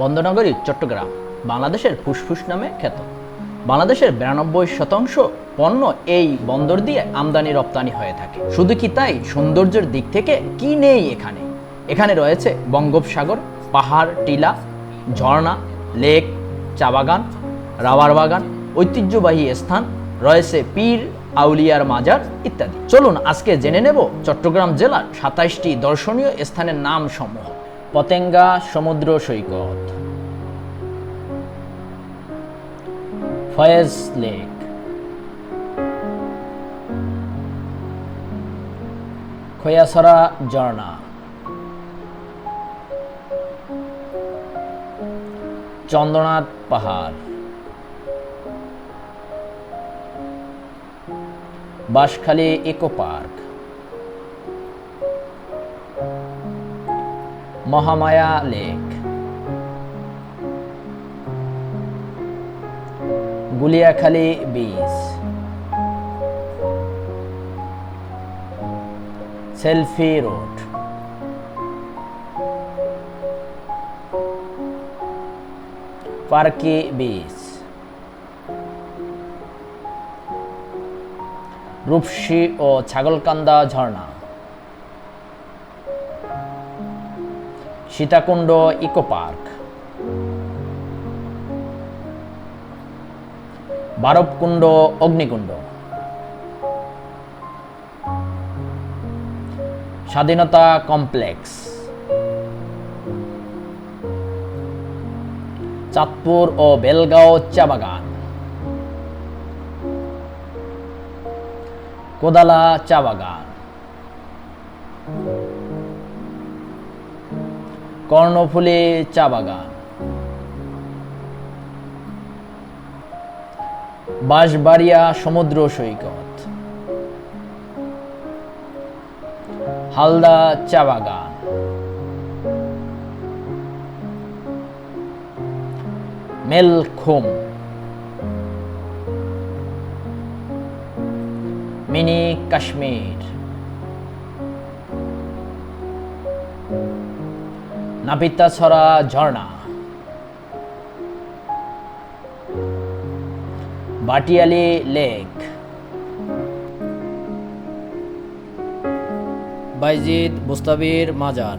বন্দনগরী চট্টগ্রাম, বাংলাদেশের ফুসফুস নামে খ্যাত। বাংলাদেশের বিরানব্বই শতাংশ পণ্য এই বন্দর দিয়ে আমদানি রপ্তানি হয়ে থাকে। শুধু কি তাই? সৌন্দর্যের দিক থেকে কি নেই এখানে? এখানে রয়েছে বঙ্গোপসাগর, পাহাড়, টিলা, ঝর্ণা, লেক, চা বাগান, রাবার বাগান, ঐতিহ্যবাহী স্থান, রয়েছে পীর, আউলিয়ার মাজার ইত্যাদি। চলুন আজকে জেনে নেব চট্টগ্রাম জেলার সাতাইশটি দর্শনীয় স্থানের নাম সমূহ পতেঙ্গা, সমুদ্র সৈকত। ফয়েজ লেক খৈয়াছড়া ঝর্ণা চন্দ্রনাথ পাহাড় Banshkhali eco park Mahamaya lake Guliakhali beach selfie road Parki beach Rupsi ও ছাগলকান্দা ঝর্ণা সীতাকুণ্ড ইকো পার্ক বারবকুণ্ড, অগ্নিকুণ্ড। স্বাধীনতা কমপ্লেক্স। চাঁদপুর ও বেলগাঁও চা বাগান। কোদালা চা বাগান। কর্ণফুলী চা বাগান। বাঁশবাড়িয়া সমুদ্র সৈকত। হালদা চা বাগান। মেলখুম মিনি কাশ্মীর। নাপিতাছড়া ঝর্ণা। বাটিয়ালি লেক। বাইজিদ মুস্তাবির মাজার।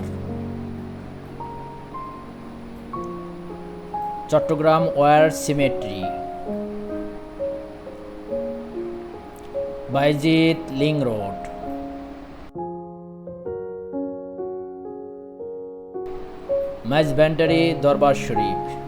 Chattogram war cemetery. Bayezid link road. Maizbhandari দরবার শরীফ।